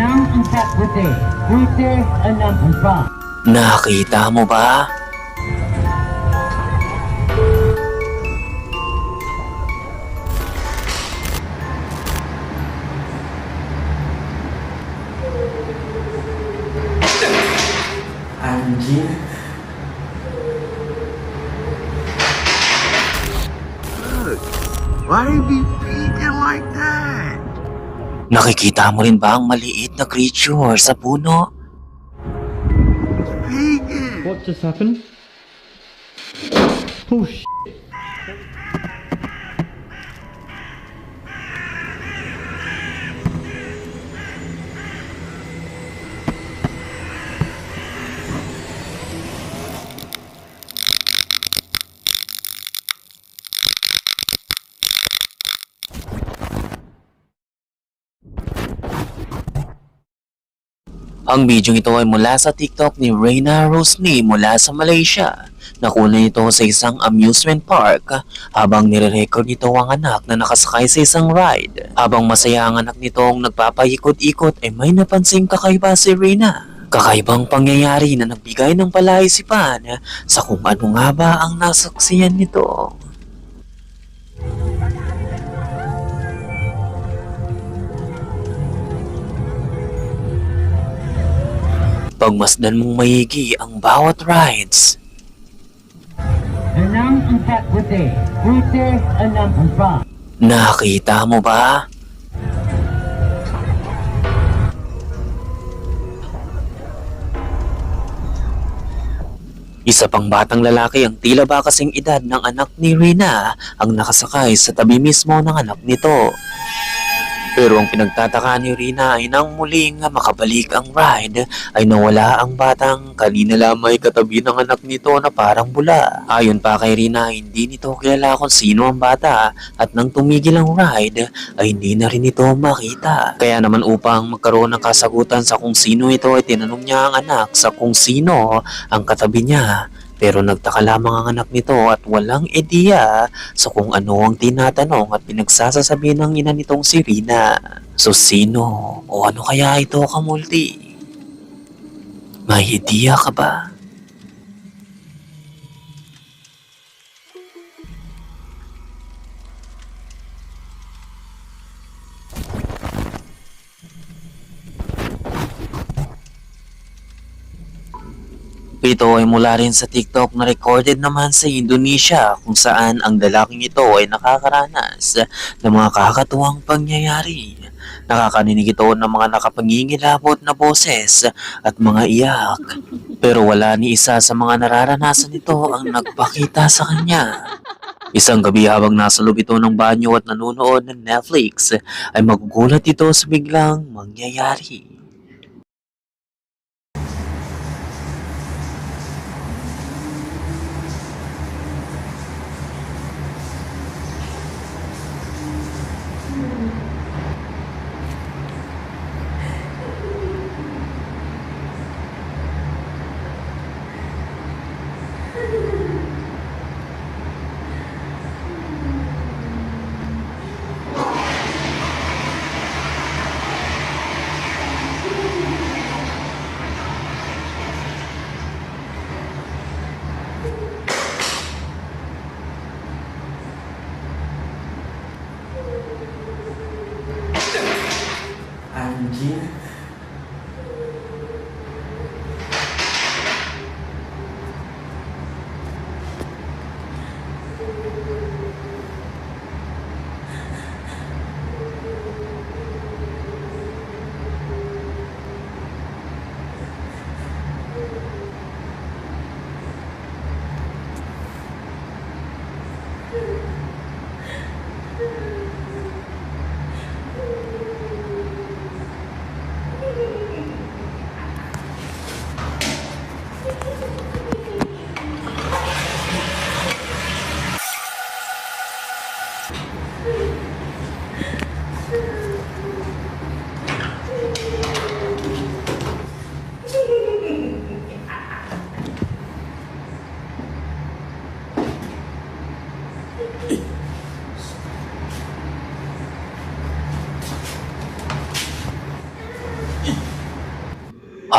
Putih, putih enam empat. Nakita mo ba? Anjing. Why do you be? Nakikita mo rin ba ang maliit na creature sa puno? What just happened? Oh sh! Ang video ito ay mula sa TikTok ni Reyna Rosny mula sa Malaysia. Nakunan ito sa isang amusement park habang nire-record nito ang anak na nakasakay sa isang ride. Habang masaya ang anak nitong nagpapaikot-ikot ay may napansing kakaiba si Reyna. Kakaibang pangyayari na nagbigay ng palaisipan sa kung ano nga ba ang nasaksiyan nito. Pagmasdan mong maigi ang bawat rides, nakita mo ba? Isa pang batang lalaki ang tila ba kasing edad ng anak ni Rina ang nakasakay sa tabi mismo ng anak nito. Pero ang pinagtataka ni Rina ay nang muling makabalik ang ride ay nawala ang batang kanina lamang ay katabi ng anak nito na parang bula. Ayon pa kay Rina, hindi nito kilala kung sino ang bata at nang tumigil ang ride ay hindi na rin ito makita. Kaya naman upang magkaroon ng kasagutan sa kung sino ito ay tinanong niya ang anak sa kung sino ang katabi niya. Pero nagtaka lamang ang anak nito at walang ideya sa kung ano ang tinatanong at pinagsasasabi ng ina nitong si Rina. So sino o ano kaya ito kamulti? May ideya ka ba? Ito ay mula rin sa TikTok na recorded naman sa Indonesia kung saan ang lalaking ito ay nakakaranas ng mga kakatuwang pangyayari. Nakakaninig ito ng mga nakapangingilabot na boses at mga iyak. Pero wala ni isa sa mga nararanasan nito ang nagpakita sa kanya. Isang gabi habang nasa loob ito ng banyo at nanonood ng Netflix ay magugulat ito sa biglang mangyayari.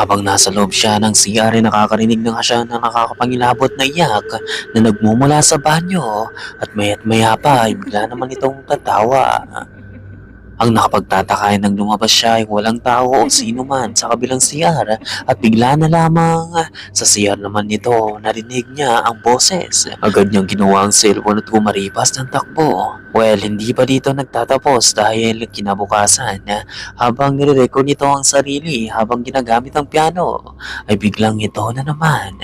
Habang nasa loob siya ng CR ay nakakarinig na siya ng nakakapangilabot na iyak na nagmumula sa banyo at maya't maya pa ay bigla naman itong tatawa. Ang nakapagtataka ay nang lumabas siya ay walang tao o sino man sa kabilang CR at bigla na lamang sa CR naman nito narinig niya ang boses. Agad niyang ginawa ang cellphone at gumaripas ng takbo. Well, hindi pa dito nagtatapos dahil kinabukasan habang nire-record nito ang sarili habang ginagamit ang piano ay biglang ito na naman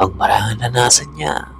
ang maranasan niya.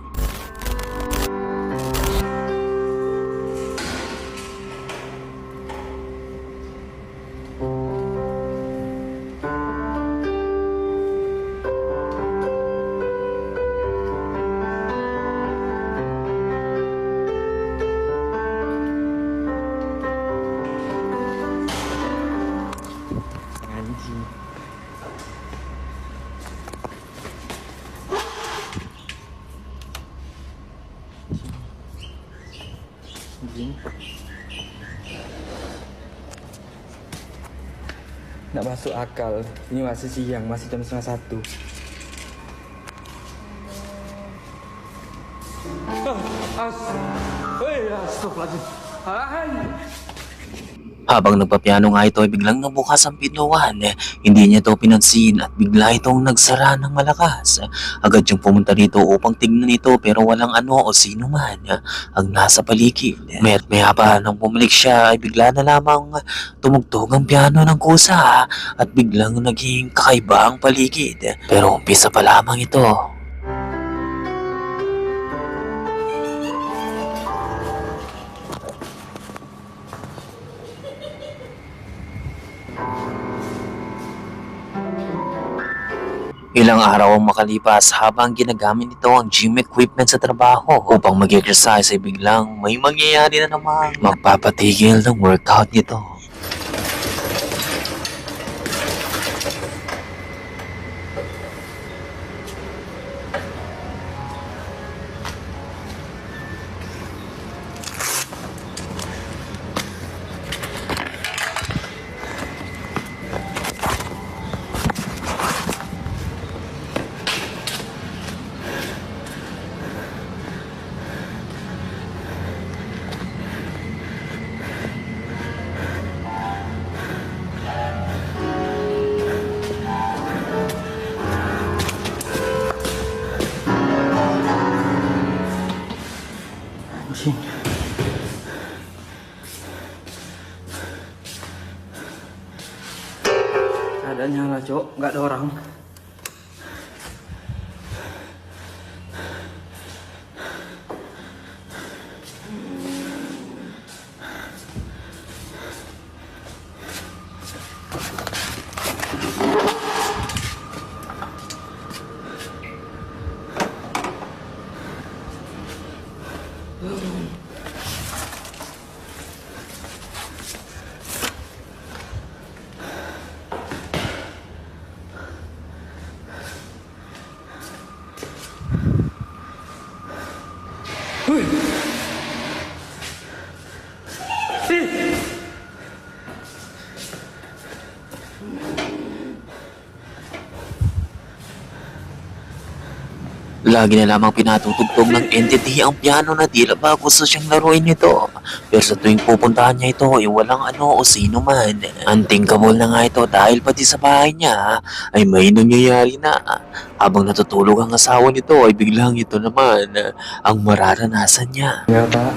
Masuk akal. Ini masih siang, masih jam setengah satu. Ah, as. Hei, astagfirullahaladzim. Hai. Habang nagpapiano nga ito ay biglang nabukas ang pinuan. Hindi niya ito pinansin at bigla itong nagsara ng malakas. Agad siyang pumunta dito upang tignan ito pero walang ano o sino man ang nasa paligid. Mayat maya pa nang bumalik siya ay bigla na lamang tumugtog ang piano ng kusa at biglang naging kakaiba ang paligid. Pero umpisa pa lamang ito. Ilang araw ang makalipas habang ginagamit nito ang gym equipment sa trabaho upang mag-exercise ay biglang may mangyayari na namang magpapatigil ng workout nito. Cok. Nggak ada orang. Lagi na lamang pinatutugtog ng entity ang piano na tila ba gusto siyang laruin nito. Pero sa tuwing pupuntahan niya ito ay walang ano o sino man. Unthinkable na nga ito dahil pati sa bahay niya ay may nangyayari na. Habang natutulog ang asawa nito ay biglang ito naman ang mararanasan niya. Ya, Pak.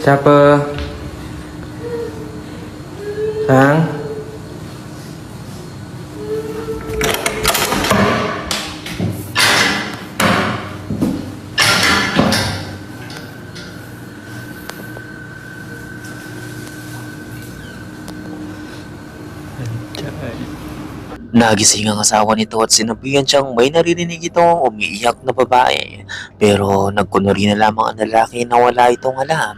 Siapa? tháng Nagising ang asawa nito at sinabihan siyang may naririnig itong umiiyak na babae. Pero nagkunwari na lamang ang lalaki na wala itong alam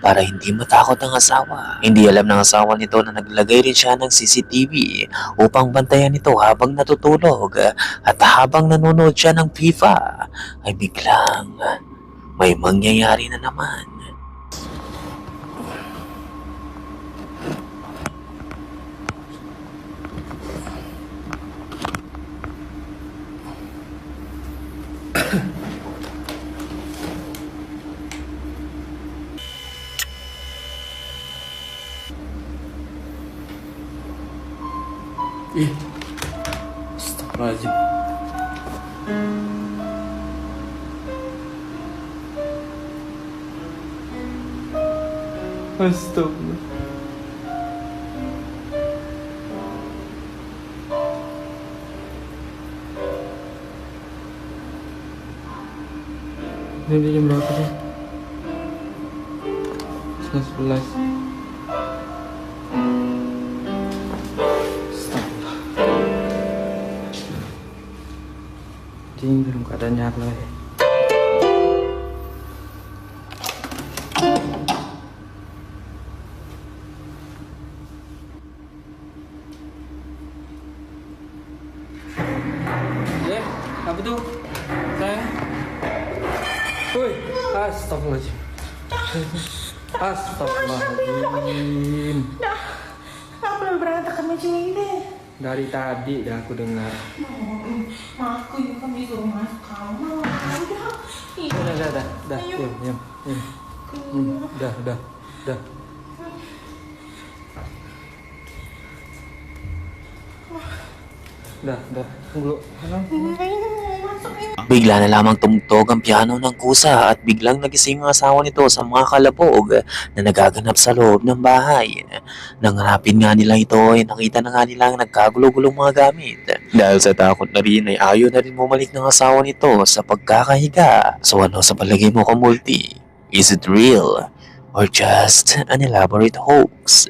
para hindi matakot ang asawa. Hindi alam ng asawa nito na naglagay rin siya ng CCTV upang bantayan ito habang natutulog at habang nanonood siya ng FIFA ay biglang may mangyayari na naman. Astagfirullah. Ini jam berapa sih? Setengah sebelas. Astagfirullah. Jing belum keadaan nyala ya. Dari tadi dah aku dengar. Ma, aku juga disuruh masuk kamar. Udah. Udah, udah, udah. Diam, diam. Hmm, udah, udah, udah. Tunggu dulu. Bigla na lamang tumugtog ang piano ng kusa at biglang nagising ang asawa nito sa mga kalabog na nagaganap sa loob ng bahay. Nang hanapin nga nila ito ay nakita na nga nilang nagkagulo-gulong mga gamit. Dahil sa takot na rin ay ayaw na rin bumalik ng asawa nito sa pagkakahiga. So ano sa palagay mo kamulti? Is it real? Or just an elaborate hoax?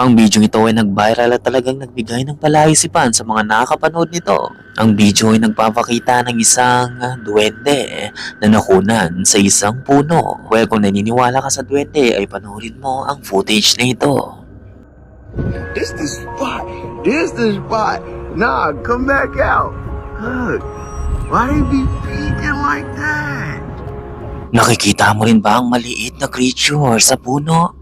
Ang video ito ay nag-viral at talagang nagbigay ng palaisipan sa mga nakakapanood nito. Ang video ay nagpapakita ng isang duwende na nakunan sa isang puno. Well, kung naniniwala ka sa duwende ay panoorin mo ang footage na ito. This the spot. This the spot. Nah, come back out. Look. Why they be peeking like that? Nakikita mo rin ba ang maliit na creature sa puno?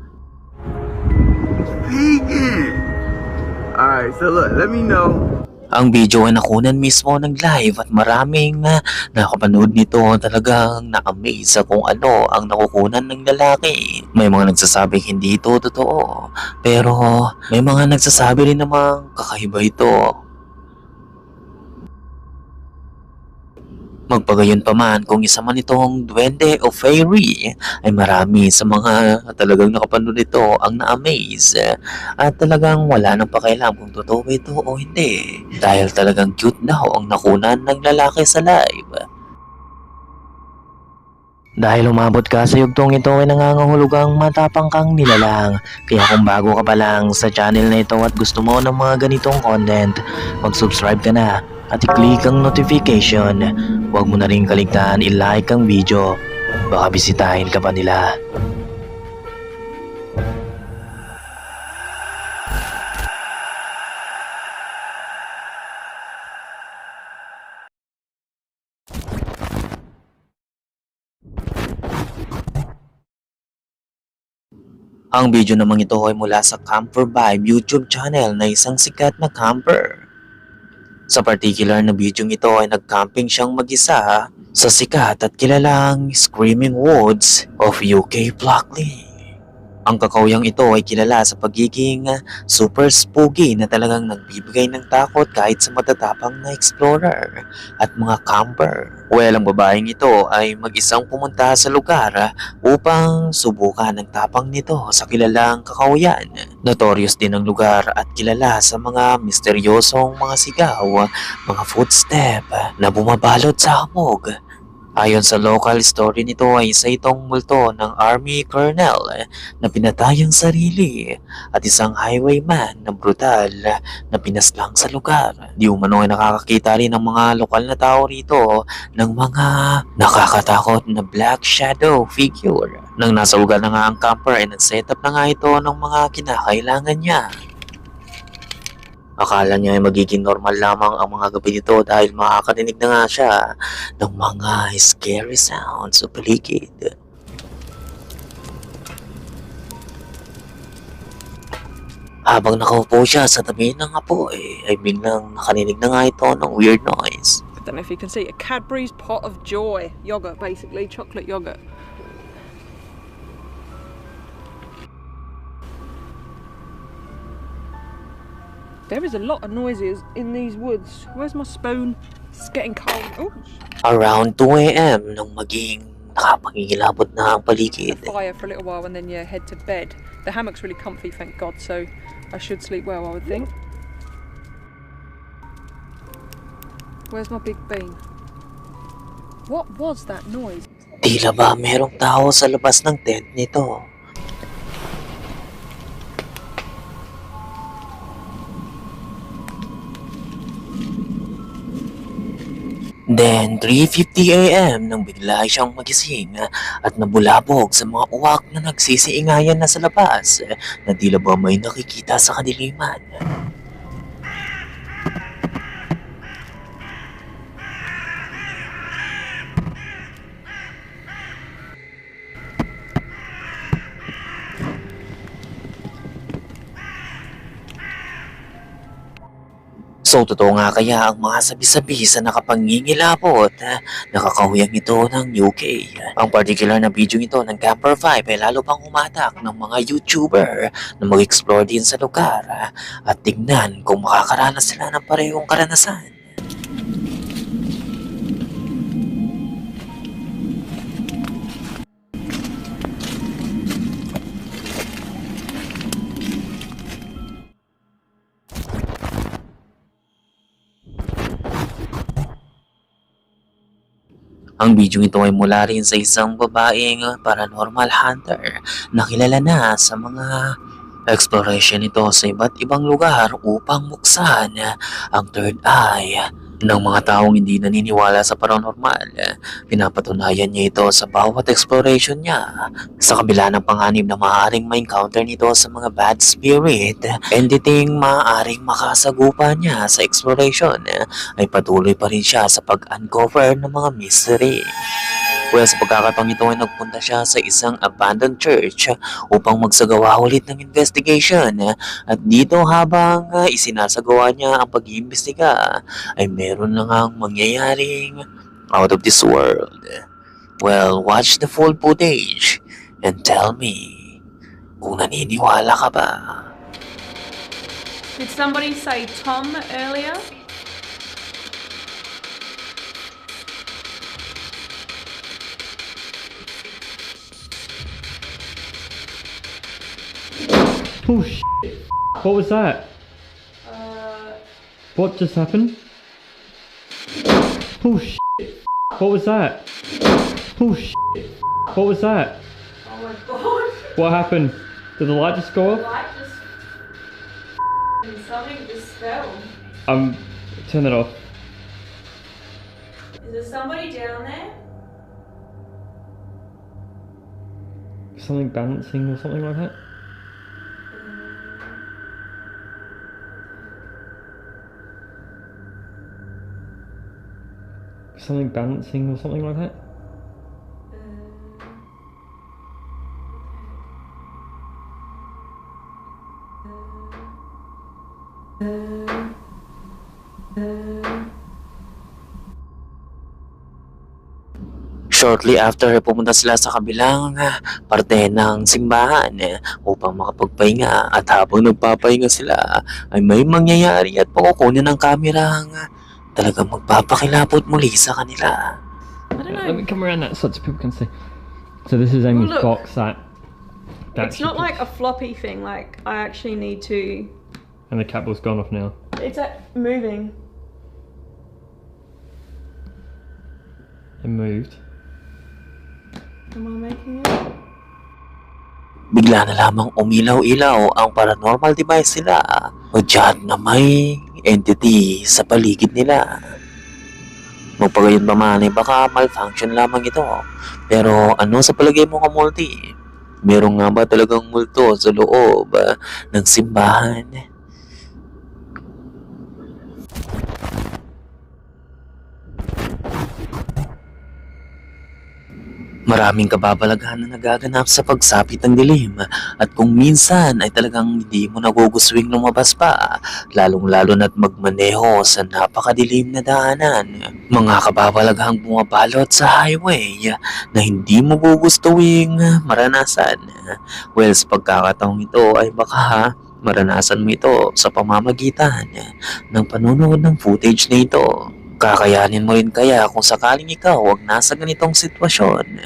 Alright, so look, let me know. Ang video ay nakunan mismo ng live at maraming uh, nakapanood nito talagang na-amaze sa kung ano ang nakukunan ng lalaki. May mga nagsasabing hindi ito totoo. Pero may mga nagsasabi rin namang kakaiba ito. Magpagayon pa man kung isa man itong duwende o fairy ay marami sa mga talagang nakapanood nito ang na-amaze at talagang wala nang pakialam kung totoo ito o hindi dahil talagang cute na ho ang nakunan ng lalaki sa live. Dahil umabot ka sa yugtong ito ay nangangahulugang matapang kang nilalang. Kaya kung bago ka pa lang sa channel na ito at gusto mo ng mga ganitong content, mag-subscribe ka na at i-click ang notification. Huwag mo na rin kaligtaan i-like ang video. Baka bisitahin ka pa nila. Ang video namang ito ay mula sa Camper Vibe YouTube channel na isang sikat na camper. Sa particular na video ito ay nagcamping siyang mag-isa sa sikat at kilalang Screaming Woods of UK Blockley. Ang kakawyang ito ay kilala sa pagiging ah, super spooky na talagang nagbibigay ng takot kahit sa matatapang na explorer at mga camper. Well, ang babaeng ito ay mag-isang pumunta sa lugar ah, upang subukan ang tapang nito sa kilalang kakawayan. Notorious din ang lugar at kilala sa mga misteryosong mga sigaw, mga footstep na bumabalot sa hamog. Ayon sa local story nito ay isa itong multo ng army colonel na pinatay ang sarili at isang highwayman na brutal na pinaslang sa lugar. Di umano ay nakakakita rin ng mga lokal na tao rito ng mga nakakatakot na black shadow figure. Nang nasa lugar na nga ang camper ay nag-set up na nga ito ng mga kinakailangan niya. Akala niya ay magiging normal lamang ang mga gabi nito dahil makakarinig na nga siya ng mga scary sounds sa paligid. Habang nakaupo siya sa tabi ng apoy, ay biglang nakaninig na nga ito ng weird noise. I don't know if you can see a Cadbury's pot of joy yogurt, basically chocolate yogurt. There is a lot of noises in these woods. Where's my spoon? It's getting cold. Oh, Around 2 a.m. nang maging nakapangingilabot na ang paligid. fire for a little while and then yeah, head to bed. The hammock's really comfy, thank God, so I should sleep well, I would think. Where's my big bean? What was that noise? Tila ba merong tao sa labas ng tent nito? Then, 3.50 a.m. nang bigla siyang magising at nabulabog sa mga uwak na nagsisiingayan na sa labas na tila ba may nakikita sa kadiliman. So, totoo nga kaya ang mga sabi-sabi sa nakapangingilabot na nakakahuyang ito ng UK. Ang particular na video ito ng Camper Vibe ay lalo pang umatak ng mga YouTuber na mag-explore din sa lugar at tingnan kung makakaranas sila ng parehong karanasan. Ang video ito ay mula rin sa isang babaeng paranormal hunter na kilala na sa mga exploration nito sa iba't ibang lugar upang buksan ang third eye ng mga taong hindi naniniwala sa paranormal. Pinapatunayan niya ito sa bawat exploration niya sa kabila ng panganib na maaaring ma-encounter nito sa mga bad spirit, entity maaaring makasagupa niya sa exploration ay patuloy pa rin siya sa pag-uncover ng mga mystery. Well, sa pagkakataong ito ay nagpunta siya sa isang abandoned church upang magsagawa ulit ng investigation. At dito habang ah, isinasagawa niya ang pag-iimbestiga ay meron na ngang mangyayaring out of this world. Well, watch the full footage and tell me kung naniniwala ka ba. Did somebody say Tom earlier? Oh shit. What was that? Uh, What just happened? Oh shit. What was that? Oh shit. What was that? oh my god. What happened? Did the light just go off? Light just. Something just fell. Um, turn it off. Is there somebody down there? Something balancing or something like that? Something balancing or something like that? Shortly after, pumunta sila sa kabilang ah, parte ng simbahan eh, upang makapagpahinga at habang nagpapahinga sila ay may mangyayari at pakukunin ng kamera ang magpapakilapot muli sa kanila. I don't know. Let me come around that so that people can see. So this is Amy's look. box that. that It's she not put- like a floppy thing. Like I actually need to. And the cabal's gone off now. It's uh, moving. It moved. Am I making it? Bigla na lamang umilaw-ilaw ang paranormal device nila o dyan na may entity sa paligid nila. Magpagayon ba man ay baka malfunction lamang ito. Pero ano sa palagay mo ka multi? Meron nga ba talagang multo sa loob ah, ng simbahan? Maraming kababalaghan na nagaganap sa pagsapit ng dilim at kung minsan ay talagang hindi mo nagugustuhing lumabas pa, lalong-lalo na't magmaneho sa napakadilim na daanan. Mga kababalaghang bumabalot sa highway na hindi mo gugustuhing maranasan. Well, sa pagkakataong ito ay baka Maranasan mo ito sa pamamagitan ng panunood ng footage na ito. Kakayanin mo rin kaya kung sakaling ikaw wag nasa ganitong sitwasyon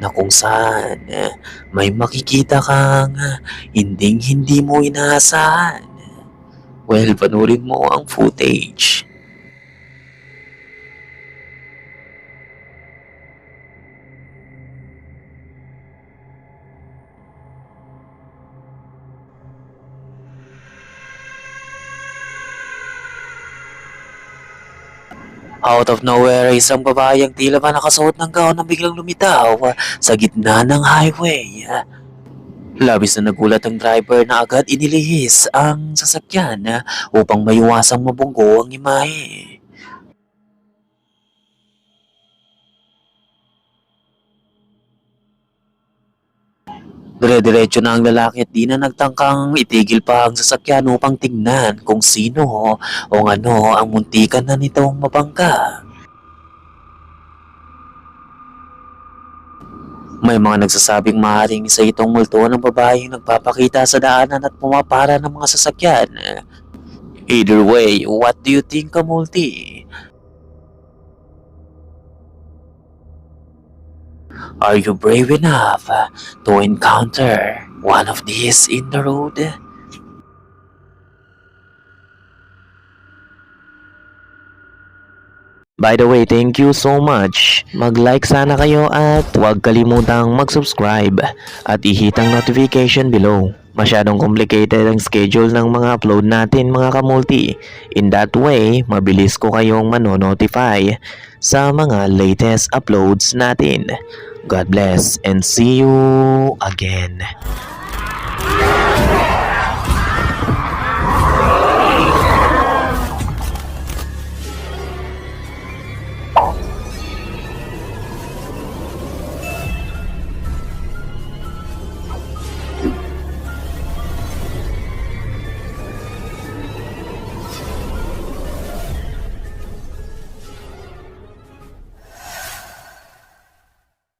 na kung saan may makikita kang hinding hindi mo inaasahan. Well, panurin mo ang footage. Out of nowhere, isang babae ang tila ba nakasuot ng gown na biglang lumitaw sa gitna ng highway. Labis na nagulat ang driver na agad inilihis ang sasakyan upang maiwasang mabunggo ang imahe. Dire-diretso na ang lalaki at di na nagtangkang itigil pa ang sasakyan upang tingnan kung sino o ano ang muntikan na nitong mabangga. May mga nagsasabing maaaring isa itong multo ng babaeng nagpapakita sa daanan at pumapara ng mga sasakyan. Either way, what do you think, Kamulti? Are you brave enough to encounter one of these in the road? By the way, thank you so much. Mag-like sana kayo at huwag kalimutang mag-subscribe at i-hit ang notification below. Masyadong complicated ang schedule ng mga upload natin mga kamulti. In that way, mabilis ko kayong manonotify sa mga latest uploads natin. God bless and see you again.